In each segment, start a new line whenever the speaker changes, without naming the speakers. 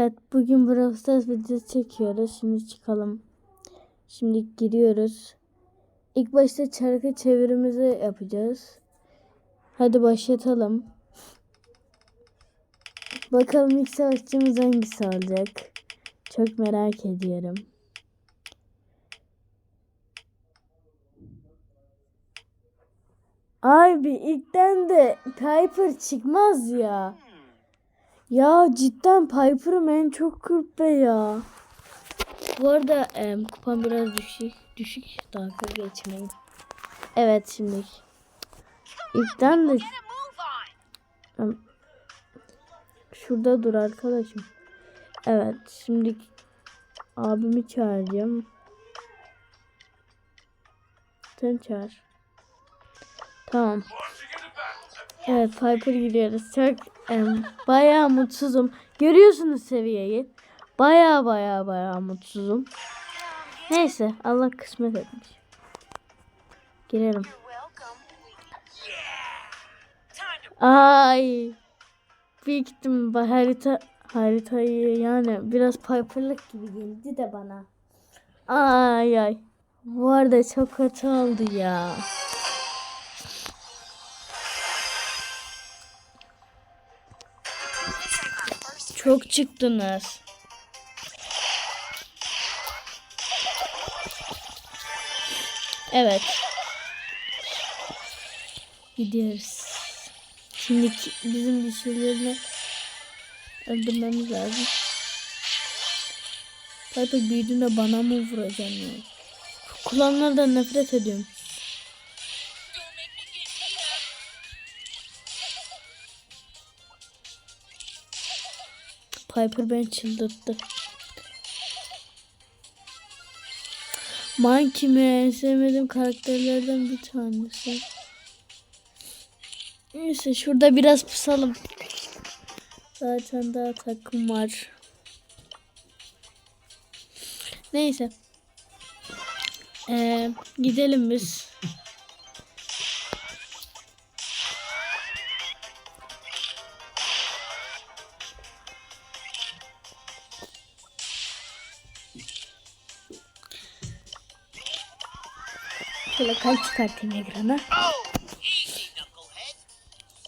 Evet bugün Brawl Stars videosu çekiyoruz. Şimdi çıkalım. Şimdi giriyoruz. İlk başta çarkı çevirimizi yapacağız. Hadi başlatalım. Bakalım ilk savaşçımız hangisi olacak. Çok merak ediyorum. Abi ilkten de Piper çıkmaz ya. Ya cidden Piper'ım en çok kırp ya. Bu arada em, kupam biraz düşük. Düşük dakika geçmeyin. Evet şimdi. İlkten de şurada dur arkadaşım. Evet şimdi abimi çağıracağım. Sen çağır. Tamam. Evet Piper gidiyoruz. Çok em, bayağı mutsuzum. Görüyorsunuz seviyeyi. Bayağı bayağı bayağı mutsuzum. Neyse Allah kısmet etmiş. Girelim. Ay. Büyük ihtimal harita haritayı yani biraz Piper'lık gibi geldi de bana. Ay ay. Bu arada çok kötü oldu ya. Çok çıktınız. Evet. Gidiyoruz. Şimdi bizim bir şeylerini öldürmemiz lazım. Piper büyüdüğünde bana mı vuracaksın ya? Kullanlardan nefret ediyorum. Piper beni çıldırttı. Monkey mi? En sevmediğim karakterlerden bir tanesi. Neyse şurada biraz pusalım. Zaten daha takım var. Neyse. Ee, gidelim biz. Kalp çıkartayım ekrana.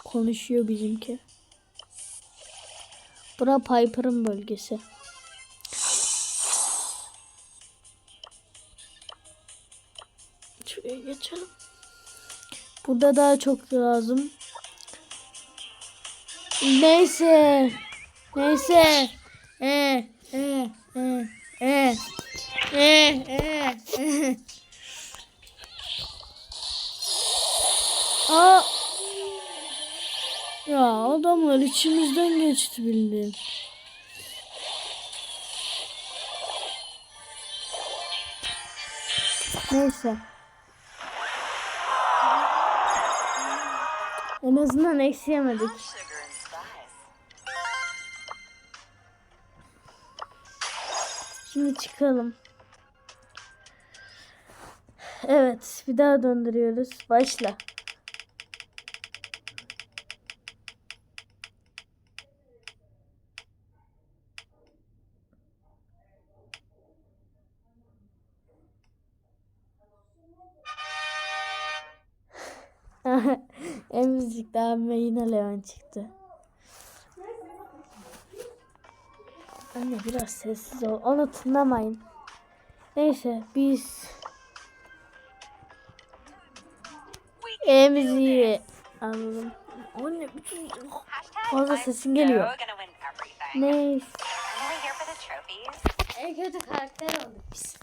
Konuşuyor bizimki. Bura Piper'ın bölgesi. Şuraya geçelim. Burada daha çok lazım. Neyse. Neyse. E e e e e e Aa. Ya adamlar içimizden geçti bildiğin. Neyse. En azından eksi yemedik. Şimdi çıkalım. Evet, bir daha döndürüyoruz. Başla. En müzik abime yine Leon çıktı. Anne biraz sessiz ol. Onu tınlamayın. Neyse biz en müziği alalım. Anne bütün fazla sesin geliyor. Neyse. En kötü karakter olduk biz.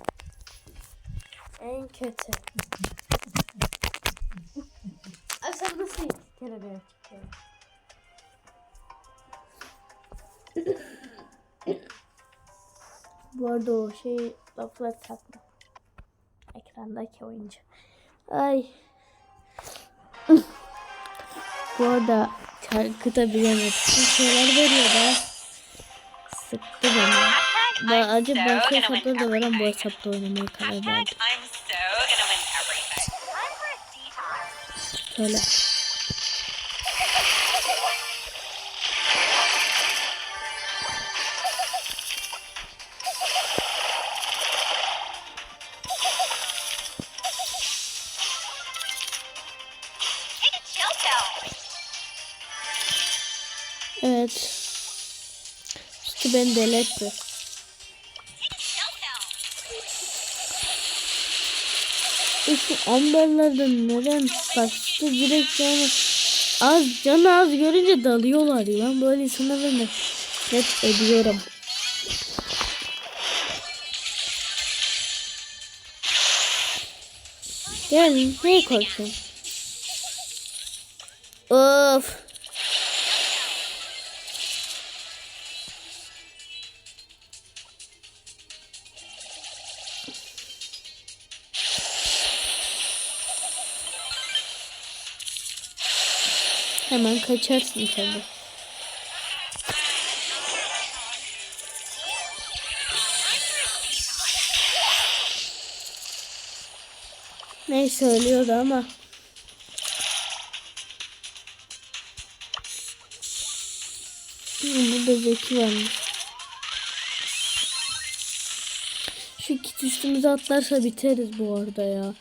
En kötü. Abi sen nasıl benim tutuyorsun? Bu arada o şey laflar takma. Ekrandaki oyuncu. Ay. Bu arada şarkıda bilemedim. Şeyler veriyor da. Sıktı beni. Ben acaba başka hesapta da veren bu hesapta oynamaya karar verdim.
I'm
Şöyle. Ki ben deletti. İşte amberlerden neden başta direkt canı az canı az görünce dalıyorlar ya. Ben böyle insanları nefret ediyorum. Gel ne korkuyorsun? Of. Kaçarsın tabii. Neyse ölüyordu ama. Burada Zeki varmış. Şu kit üstümüze atlarsa biteriz bu arada ya.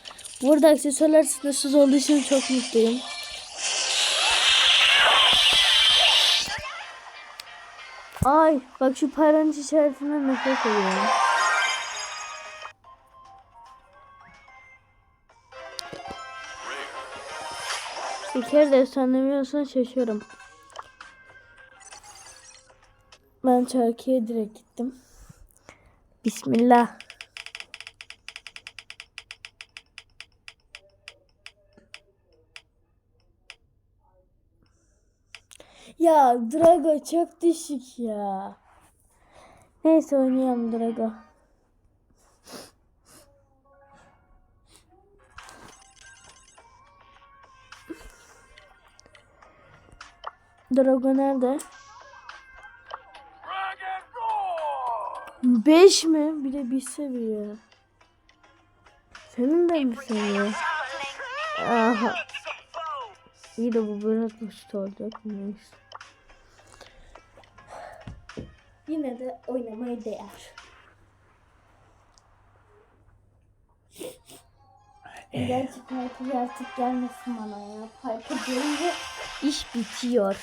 Bu arada aksesuarlar sınırsız olduğu için çok mutluyum. Ay bak şu paranın işaretinden nefret ediyorum. Bir kere de efsanemiyorsan şaşıyorum. Ben Çarkı'ya direkt gittim. Bismillah. Ya Drago çok düşük ya. Neyse oynayalım Drago. Drago nerede? 5 mi? Bir de bir seviye. Senin de mi seviye? Aha. İyi de bu basit olacak. Neyse. Yine de oynamaya değer. Gerçi Piper artık gelmesin bana ya. Piper gelince iş bitiyor.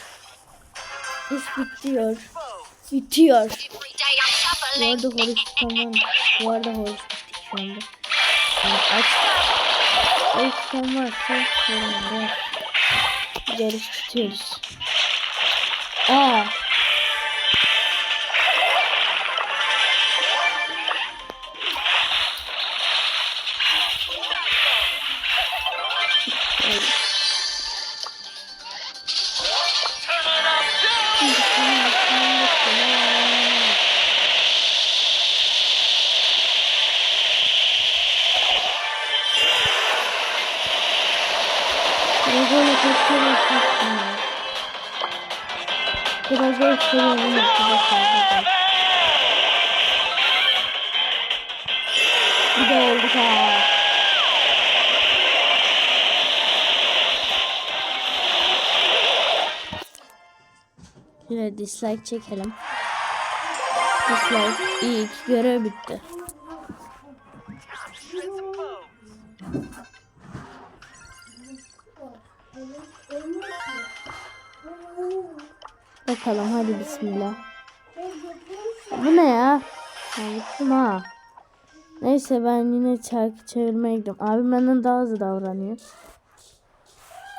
İş bitiyor. Bitiyor. Bu arada Horus tamam. Bu arada Horus bittik şu anda. Yani aç. Horus tamam varsa yorumda. Gideriz tutuyoruz. Aa. Yine dislike çekelim. Dislike. İyi ki görev bitti. Bakalım hadi bismillah. Bu ne ya? Gittim ha. Neyse ben yine çarkı çevirmeye gidiyorum. Abim benden daha hızlı davranıyor.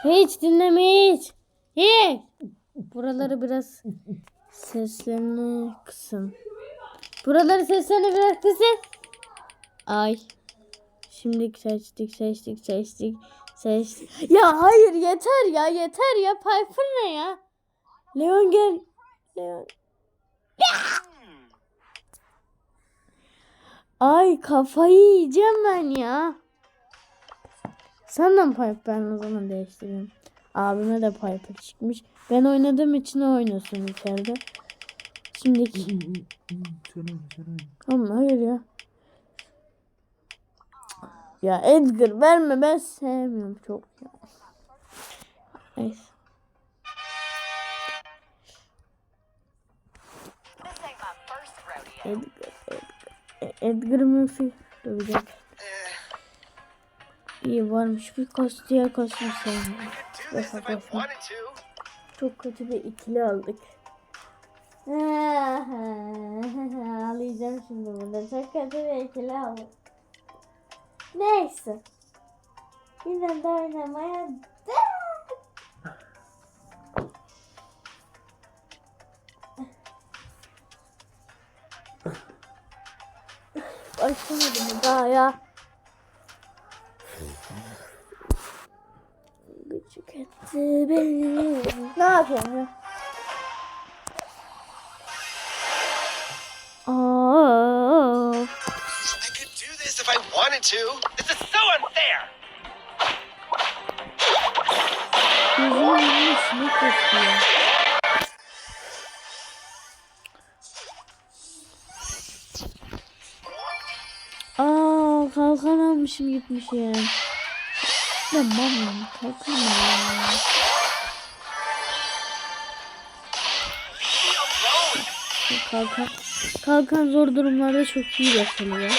Hiç dinleme hiç. Hiç. Buraları biraz seslerini kısın. Buraları seslerini biraz kısın. Ay. Şimdi seçtik seçtik seçtik seçtik. Ya hayır yeter ya yeter ya. Piper ne ya? Leon gel. Leon. Ay kafayı yiyeceğim ben ya. Senden Piper o zaman değiştireyim. Abime de Piper çıkmış. Ben oynadığım için o oynasın içeride. Şimdiki. Ama hayır ya. Ya Edgar verme ben sevmiyorum çok ya. Neyse. Edgar, Edgar. Edgar Murphy. İyi varmış bir kos diğer kostüm sevmiyorum. Çok kötü bir ikili aldık. Çok kötü bir ikili oldu. Neyse. Yine de oynamaya. Başlamadım daha ya. Ne yapıyorsun ya? Aa,
I could do this if I wanted to. This is so unfair.
Aa kalkan almışım gitmişim. Ben mamam kalkan. Kalkan, zor durumlarda çok iyi basılıyor.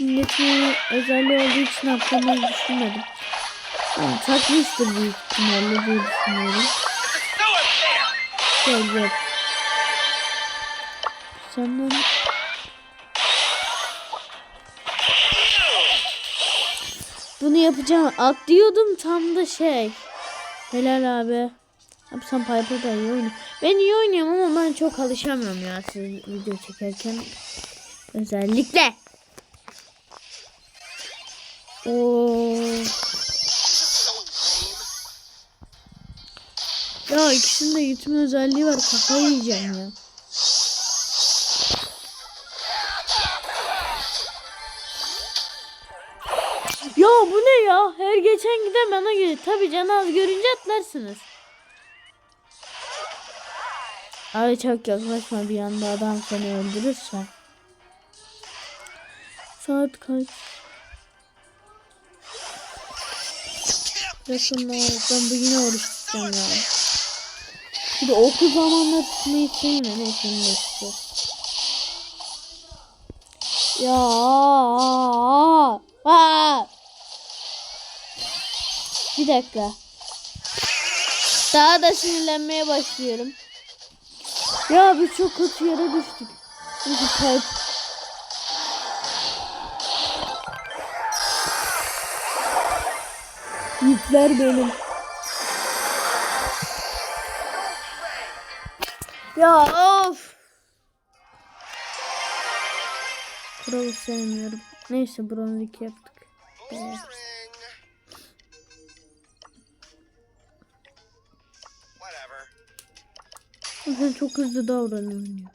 Milletin özelliği olduğu için atlamayı düşünmedim. Yani takmıştır büyük ihtimalle diye düşünüyorum. Gel gel. Senden bunu yapacağım. Atlıyordum tam da şey. Helal abi. Abi sen Piper da iyi oynuyorsun. Ben iyi oynuyorum ama ben çok alışamıyorum ya siz video çekerken. Özellikle. Oo. Ya ikisinde gitme özelliği var. Kafayı yiyeceğim ya. Bu ne ya? Her geçen giden bana geliyor. Tabii can az görünce atlarsınız. Abi çok yaklaşma bir anda adam seni öldürürse. Saat kaç? Yakında ben bugün oruç tutacağım ya. Bir de okul zamanında tutmayı sevmiyorum. Neyse bunu da tutacağız. Ya. Aa. Bir dakika. Daha da sinirlenmeye başlıyorum. Ya biz çok kötü yere düştük. Çünkü kalp. Yükler benim. Ya of. Brawl sevmiyorum. Neyse bronz 2 yaptık. Evet. Sen çok hızlı davranıyorsun ya.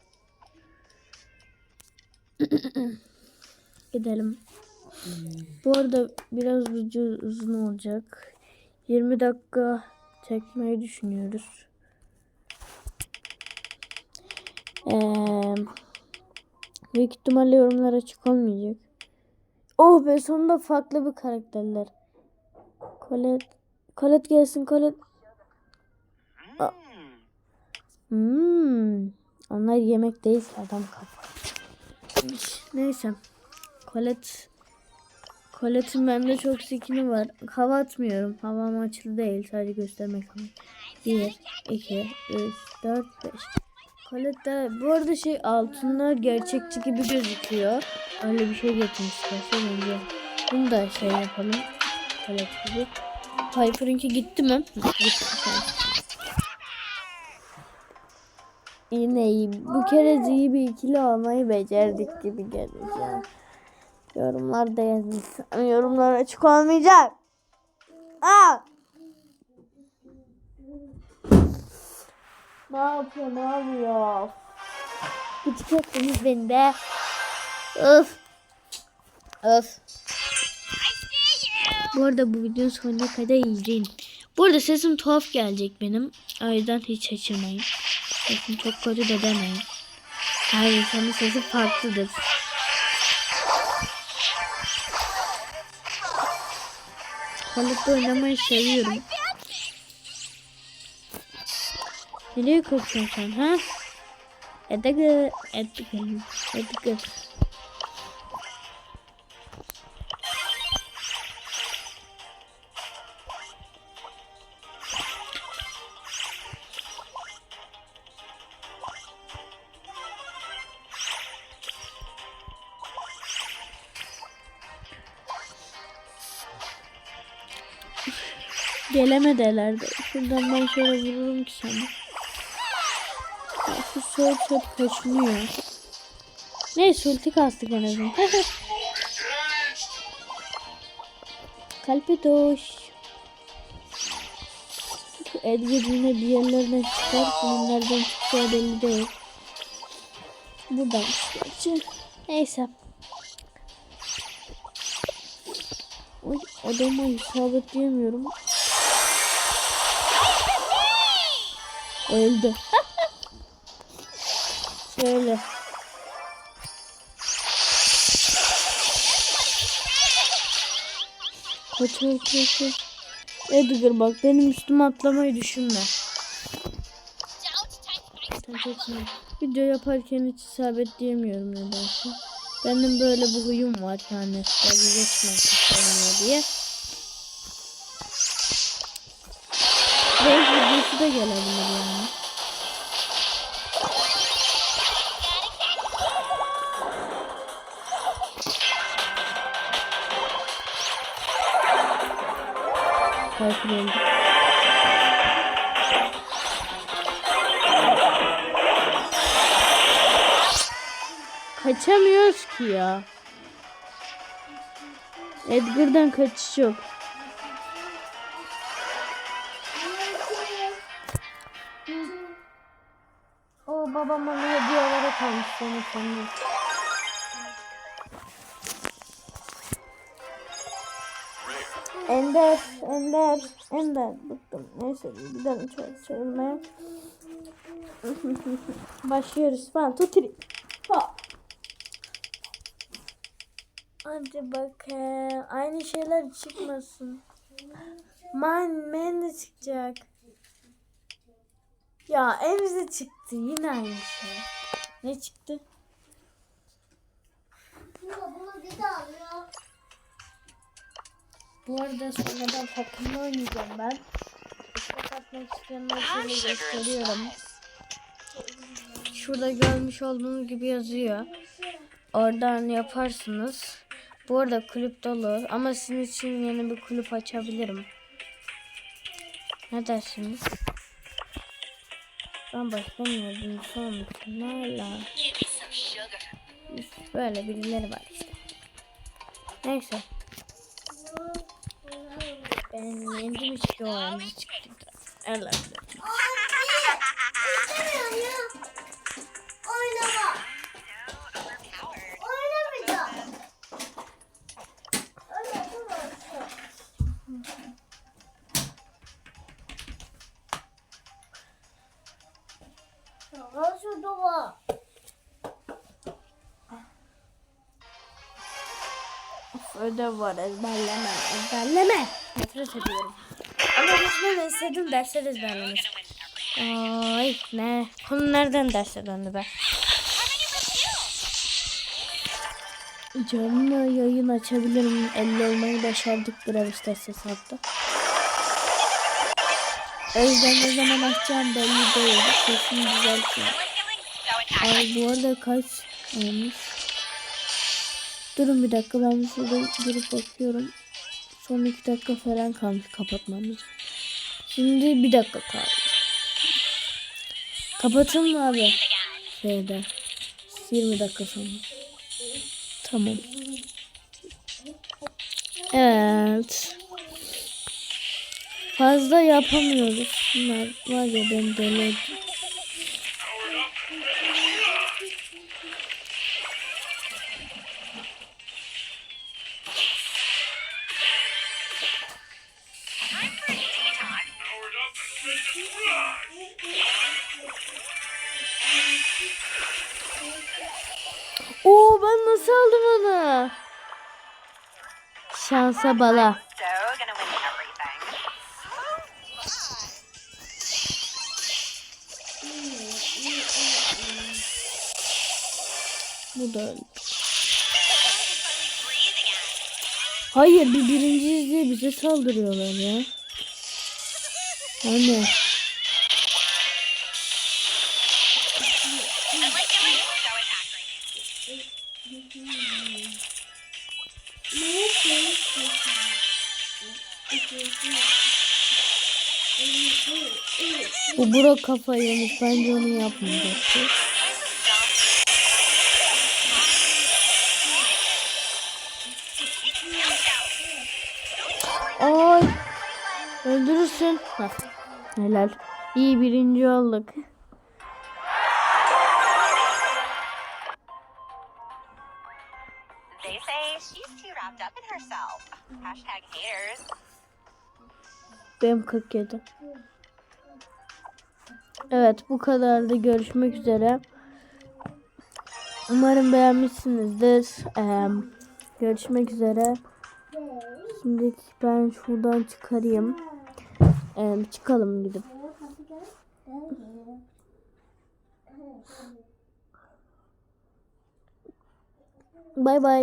Gidelim. Bu arada biraz video uzun olacak. 20 dakika çekmeyi düşünüyoruz. Ee, büyük ihtimalle yorumlar açık olmayacak. Oh be sonunda farklı bir karakterler. Colette. Colette gelsin Colette.
Hmm.
Hmm. Onlar yemek değil adam kafa. Neyse. Colette. Colette'in bende çok skini var. Hava atmıyorum. Hava amaçlı değil. Sadece göstermek ama. 1, 2, 3, 4, 5. Colette bu arada şey altınlar gerçekçi gibi gözüküyor. Öyle bir şey getirmişler. Bence bunu da şey yapalım. Colette gibi. Piper'ınki gitti mi? Gitti. Yine. Bu kere iyi bir ikili olmayı becerdik gibi geleceğim. Yorumlarda yazın. Yorumlar açık olmayacak. Aa! Ne yapıyor? Ne yapıyor? Gıcık ettiniz beni de. Öf. Öf. Bu arada bu videonun sonuna kadar izleyin. Bu arada sesim tuhaf gelecek benim. O yüzden hiç şaşırmayın. Sesim çok kötü de demeyin. Her insanın sesi farklıdır. Kalıpta oynamayı seviyorum. Nereye korkuyorsun sen ha? Edgar, Edgar, Edgar. Gelemedi herhalde. Şuradan ben şöyle vururum ki sana. Ya Şu soğuk çok kaçmıyor. Neyse ulti kastık en azından. Kalpe doş. Edgar yine bir yerlerden çıkar. Bunun nereden çıkacağı belli değil. Buradan gerçi. Neyse. Oy, adama isabetleyemiyorum. Öldü. Şöyle. Kaç kaç kaç. Edgar bak benim üstüme atlamayı düşünme. Video yaparken hiç isabetleyemiyorum nedense. Benim böyle bir huyum var yani. Dalga geçmek istemiyor diye. Belki videosu da gelebilir yani. Öldü. Kaçamıyoruz ki ya. Edgar'dan kaçış yok. O babama ne hediye olarak almış seni sanırım. Ender, Ender, Ender. Bıktım. Neyse gidelim çay çevirmeye. Başlıyoruz. Two, three. Ha. Hadi bakayım. Aynı şeyler çıkmasın. Man, man de çıkacak. Ya evimize çıktı. Yine aynı şey. Ne çıktı? Bu arada sonradan takımla oynayacağım ben. İstek atmak isteyenler şöyle gösteriyorum. Şurada görmüş olduğunuz gibi yazıyor. Oradan yaparsınız. Bu arada kulüp dolu ama sizin için yeni bir kulüp açabilirim. Ne dersiniz? Ben başlamıyordum son hala. Böyle birileri var işte. Neyse. Benim yendim o oyuncu çıktı. Evet. Of, ödev var ezberleme ezberleme. Nefret ediyorum. Ama resmen istedim dersler ezberlemek. Ay ne? Konu nereden derse döndü be? Canlı yayın açabilirim. 50 olmayı başardık Brawl Stars hesapta. O yüzden ne zaman açacağım belli değil. Sesini düzeltiyorum. Ay bu arada kaç olmuş? Durun bir dakika ben şurada durup bakıyorum. Son iki dakika falan kalmış kapatmamız. Şimdi bir dakika kaldı. Kapatın mı abi? Şeyde. 20 dakika sonra. Tamam. Evet. Fazla yapamıyoruz. Bunlar var ya ben deli Şansa bala. Bu da öldü. Hayır bir birinciyiz diye bize saldırıyorlar ya. Hani Bro kafayı yemiş. Bence onu yapmayacaktı. Ay. Öldürürsün. Bak. Helal. İyi birinci olduk. Benim 47. Evet bu kadardı. Görüşmek üzere. Umarım beğenmişsinizdir. Ee, görüşmek üzere. Şimdi ben şuradan çıkarayım. Ee, çıkalım gidip. Bay bay.